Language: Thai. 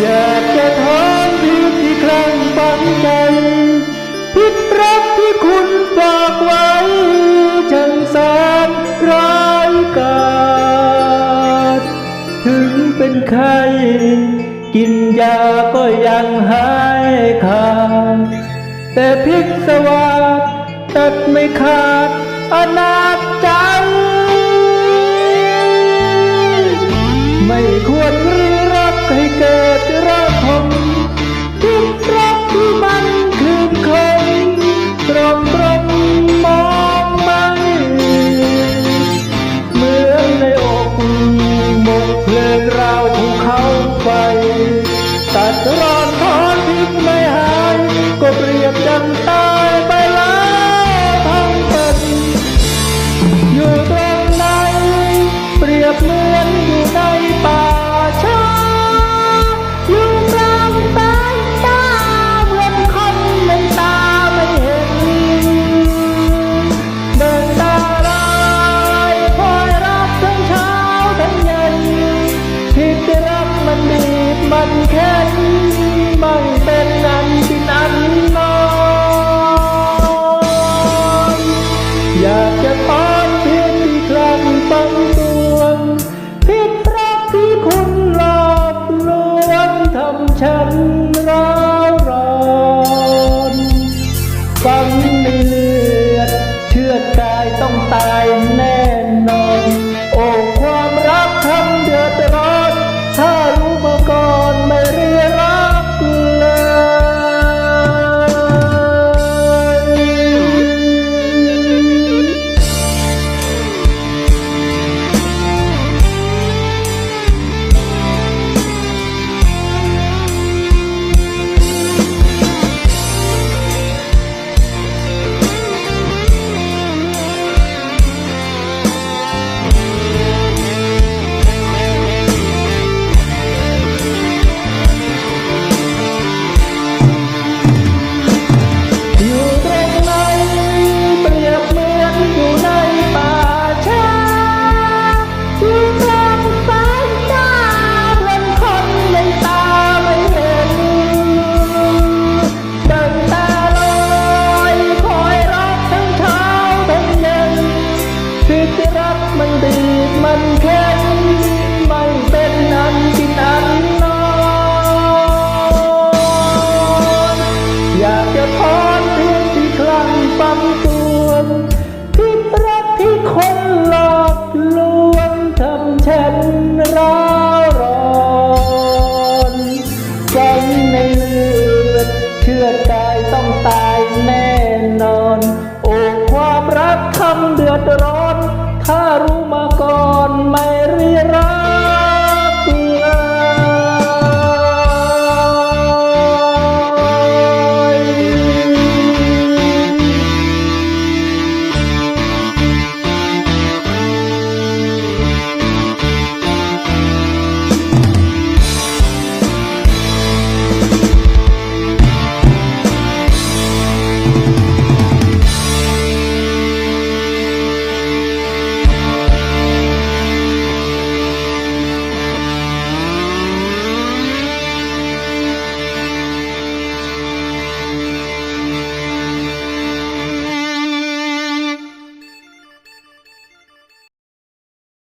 อยากจะถอนพิษที่คลั่งฝังใจ พิษรักที่คุณฝากไว้จังสารร้ายกาจถึงเป็นไข้กินยาก็ยังหายขาดแต่พิษสวัสดตัดไม่ขาดอนาจใจ ไม่ควรเรีย Lord, Lord, ต้องตายแน่ ที่รักมันดีดมันเข็นมันเป็นอันที่นั้นนอนอยากจะพอนพียที่คลั่งปั๊มตัวที่รักที่คนหลอกลวงทำฉันร้าวรอนฝันในเลือดเชื่อกาต้องตายแน่นอน โอ้ความรักทำเดือดร้อน ถ้ารู้มาก่อนไม่รีรั